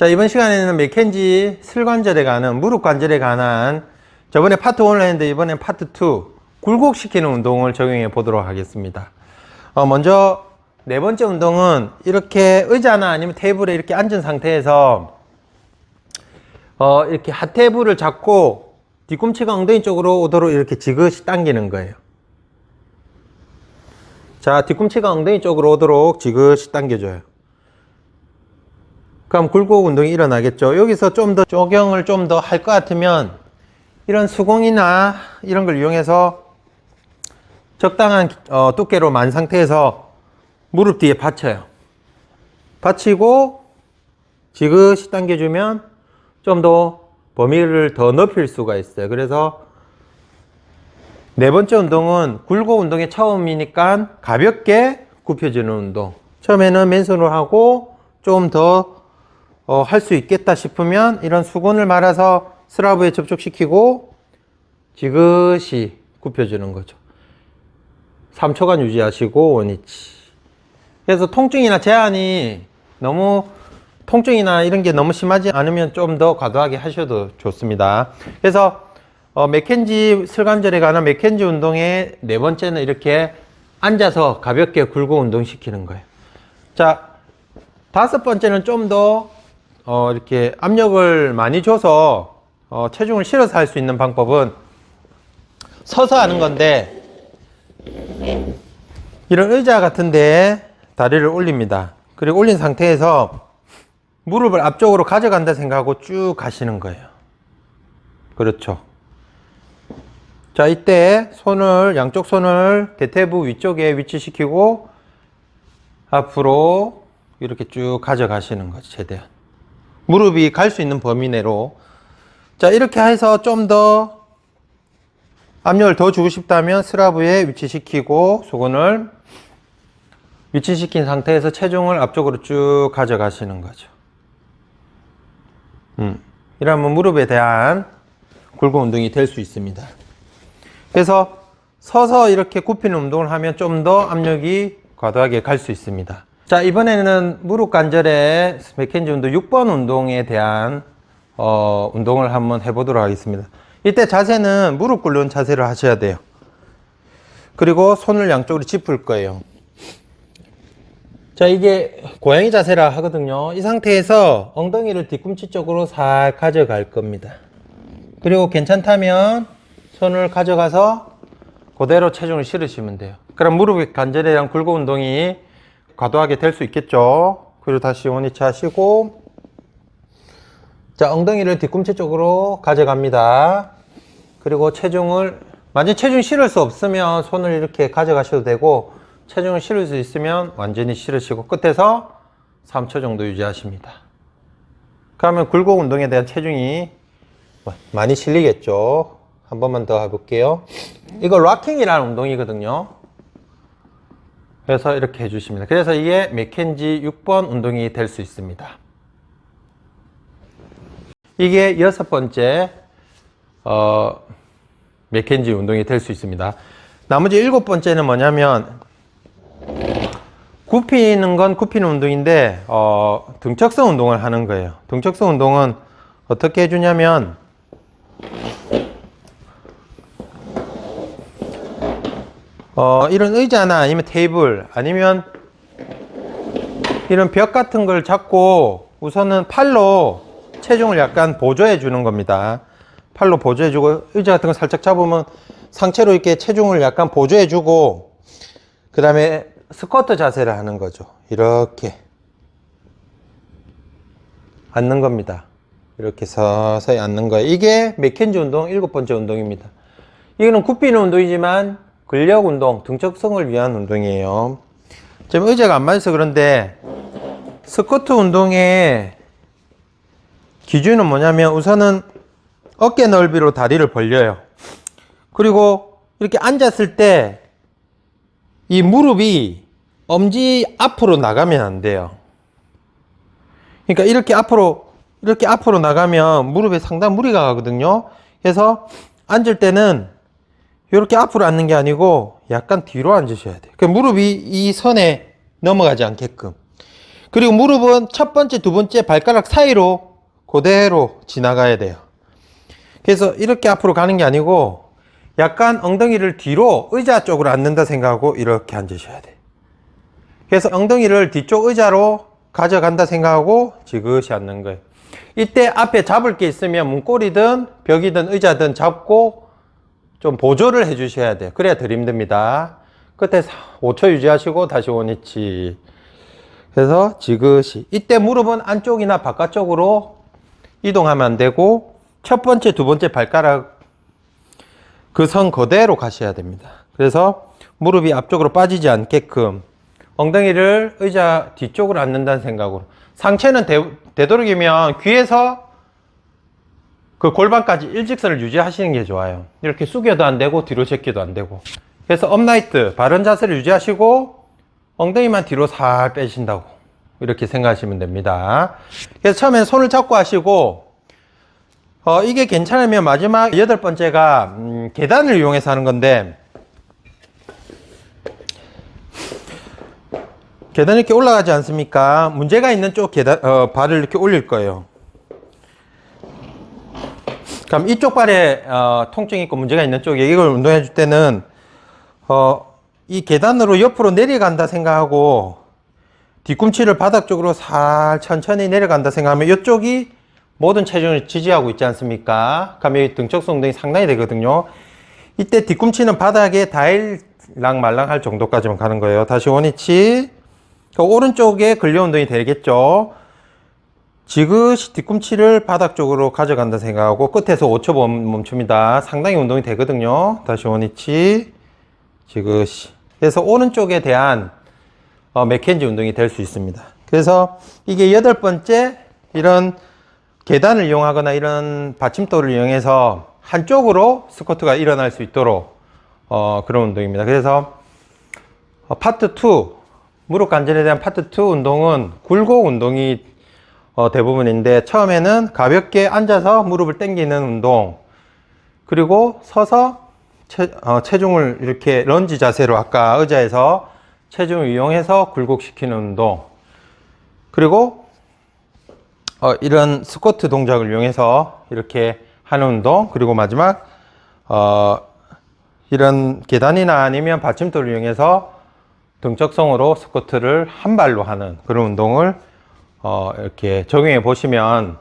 자, 이번 시간에는 맥켄지 슬관절에 관한, 무릎 관절에 관한 저번에 파트 1을 했는데 이번엔 파트 2, 굴곡시키는 운동을 적용해 보도록 하겠습니다. 어, 먼저 네 번째 운동은 이렇게 의자나 아니면 테이블에 이렇게 앉은 상태에서 어, 이렇게 하태부를 잡고 뒤꿈치가 엉덩이 쪽으로 오도록 이렇게 지그시 당기는 거예요. 자, 뒤꿈치가 엉덩이 쪽으로 오도록 지그시 당겨줘요. 그럼 굴곡 운동이 일어나겠죠. 여기서 좀 더 조경을 좀 더 할 것 같으면 이런 수공이나 이런 걸 이용해서 적당한 어, 두께로 만 상태에서 무릎 뒤에 받쳐요. 받치고 지그시 당겨주면 좀 더 범위를 더 넓힐 수가 있어요. 그래서 네 번째 운동은 굴곡 운동의 처음이니까 가볍게 굽혀주는 운동. 처음에는 맨손으로 하고 좀더 어, 할 수 있겠다 싶으면 이런 수건을 말아서 스라브에 접촉시키고 지그시 굽혀주는 거죠. 3초간 유지하시고 원위치. 그래서 통증이나 제한이 너무 통증이나 이런 게 너무 심하지 않으면 좀 더 과도하게 하셔도 좋습니다. 그래서 어, 맥켄지 슬관절에 관한 맥켄지 운동의 네 번째는 이렇게 앉아서 가볍게 굴곡 운동 시키는 거예요. 자, 다섯 번째는 좀 더 어, 이렇게 압력을 많이 줘서 어, 체중을 실어서 할 수 있는 방법은 서서 하는 건데 이런 의자 같은데 다리를 올립니다. 그리고 올린 상태에서 무릎을 앞쪽으로 가져간다 생각하고 쭉 가시는 거예요. 그렇죠. 자, 이때 손을, 양쪽 손을 대퇴부 위쪽에 위치시키고 앞으로 이렇게 쭉 가져가시는 거죠, 최대한. 무릎이 갈 수 있는 범위 내로. 자, 이렇게 해서 좀 더 압력을 더 주고 싶다면 스라브에 위치시키고 수건을 위치시킨 상태에서 체중을 앞쪽으로 쭉 가져가시는 거죠. 음, 이러면 무릎에 대한 굴곡 운동이 될 수 있습니다. 그래서 서서 이렇게 굽히는 운동을 하면 좀 더 압력이 과도하게 갈 수 있습니다. 자, 이번에는 무릎 관절의 맥켄지 운동 6번 운동에 대한 어, 운동을 한번 해보도록 하겠습니다. 이때 자세는 무릎 꿇는 자세를 하셔야 돼요. 그리고 손을 양쪽으로 짚을 거예요. 자, 이게 고양이 자세라 하거든요. 이 상태에서 엉덩이를 뒤꿈치 쪽으로 살 가져갈 겁니다. 그리고 괜찮다면 손을 가져가서 그대로 체중을 실으시면 돼요. 그럼 무릎 관절이랑 굴곡 운동이 과도하게 될 수 있겠죠. 그리고 다시 원위치 하시고 자, 엉덩이를 뒤꿈치 쪽으로 가져갑니다. 그리고 체중을 만약 체중 실을 수 없으면 손을 이렇게 가져가셔도 되고 체중을 실을 수 있으면 완전히 실으시고 끝에서 3초 정도 유지하십니다. 그러면 굴곡 운동에 대한 체중이 많이 실리겠죠. 한 번만 더 해볼게요. 이거 락킹이라는 운동이거든요. 그래서 이렇게 해주십니다. 그래서 이게 맥켄지 6번 운동이 될 수 있습니다. 이게 여섯 번째 어, 맥켄지 운동이 될 수 있습니다. 나머지 일곱 번째는 뭐냐면 굽히는 건 굽히는 운동인데 어, 등척성 운동을 하는 거예요. 등척성 운동은 어떻게 해주냐면 어, 이런 의자나 아니면 테이블 아니면 이런 벽 같은 걸 잡고 우선은 팔로 체중을 약간 보조해 주는 겁니다. 팔로 보조해 주고 의자 같은 거 살짝 잡으면 상체로 이렇게 체중을 약간 보조해 주고 그 다음에 스쿼트 자세를 하는 거죠. 이렇게 앉는 겁니다. 이렇게 서서히 앉는 거예요. 이게 맥켄지 운동 일곱 번째 운동입니다. 이거는 굽히는 운동이지만 근력 운동, 등척성을 위한 운동이에요. 지금 의자가 안 맞아서 그런데 스쿼트 운동의 기준은 뭐냐면 우선은 어깨 넓이로 다리를 벌려요. 그리고 이렇게 앉았을 때 이 무릎이 엄지 앞으로 나가면 안 돼요. 그러니까 이렇게 앞으로 이렇게 앞으로 나가면 무릎에 상당 무리가 가거든요. 그래서 앉을 때는 이렇게 앞으로 앉는 게 아니고 약간 뒤로 앉으셔야 돼요. 그 무릎이 이 선에 넘어가지 않게끔. 그리고 무릎은 첫 번째, 두 번째 발가락 사이로 그대로 지나가야 돼요. 그래서 이렇게 앞으로 가는 게 아니고 약간 엉덩이를 뒤로 의자 쪽으로 앉는다 생각하고 이렇게 앉으셔야 돼. 그래서 엉덩이를 뒤쪽 의자로 가져간다 생각하고 지그시 앉는 거예요. 이때 앞에 잡을 게 있으면 문고리든 벽이든 의자든 잡고 좀 보조를 해 주셔야 돼요. 그래야 덜 힘듭니다. 끝에 5초 유지하시고 다시 원위치. 그래서 지그시. 이때 무릎은 안쪽이나 바깥쪽으로 이동하면 안 되고 첫 번째, 두 번째 발가락 그 선 그대로 가셔야 됩니다. 그래서 무릎이 앞쪽으로 빠지지 않게끔 엉덩이를 의자 뒤쪽으로 앉는다는 생각으로 상체는 되, 되도록이면 귀에서 그 골반까지 일직선을 유지하시는 게 좋아요. 이렇게 숙여도 안 되고 뒤로 제끼도 안 되고. 그래서 업라이트 바른 자세를 유지하시고 엉덩이만 뒤로 살 빼신다고 이렇게 생각하시면 됩니다. 그래서 처음엔 손을 잡고 하시고 어, 이게 괜찮으면 마지막 여덟 번째가 음, 계단을 이용해서 하는 건데 계단 이렇게 올라가지 않습니까? 문제가 있는 쪽 계단 어, 발을 이렇게 올릴 거예요. 그럼 이쪽 발에 어, 통증이 있고 문제가 있는 쪽에 이걸 운동해 줄 때는 어, 이 계단으로 옆으로 내려간다 생각하고 뒤꿈치를 바닥 쪽으로 살 천천히 내려간다 생각하면 이쪽이 모든 체중을 지지하고 있지 않습니까? 그럼 여기 등척성 운동이 상당히 되거든요. 이때 뒤꿈치는 바닥에 닿을랑 말랑 할 정도까지만 가는 거예요. 다시 원위치. 그 오른쪽에 근력 운동이 되겠죠. 지그시 뒤꿈치를 바닥 쪽으로 가져간다 생각하고 끝에서 5초 멈- 멈춥니다. 상당히 운동이 되거든요. 다시 원위치. 지그시. 그래서 오른쪽에 대한 어, 맥켄지 운동이 될 수 있습니다. 그래서 이게 여덟 번째 이런 계단을 이용하거나 이런 받침돌을 이용해서 한쪽으로 스쿼트가 일어날 수 있도록 어, 그런 운동입니다. 그래서 어, 파트 2 무릎 관절에 대한 파트 2 운동은 굴곡 운동이 어, 대부분인데 처음에는 가볍게 앉아서 무릎을 당기는 운동 그리고 서서 체, 어, 체중을 이렇게 런지 자세로 아까 의자에서 체중을 이용해서 굴곡시키는 운동 그리고 어, 이런 스쿼트 동작을 이용해서 이렇게 하는 운동 그리고 마지막 어, 이런 계단이나 아니면 받침돌을 이용해서 등적성으로 스쿼트를 한 발로 하는 그런 운동을 어, 이렇게 적용해 보시면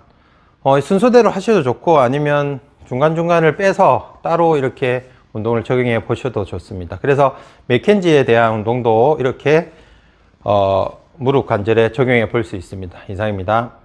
어, 순서대로 하셔도 좋고 아니면 중간중간을 빼서 따로 이렇게 운동을 적용해 보셔도 좋습니다. 그래서 맥켄지에 대한 운동도 이렇게 어, 무릎 관절에 적용해 볼 수 있습니다. 이상입니다.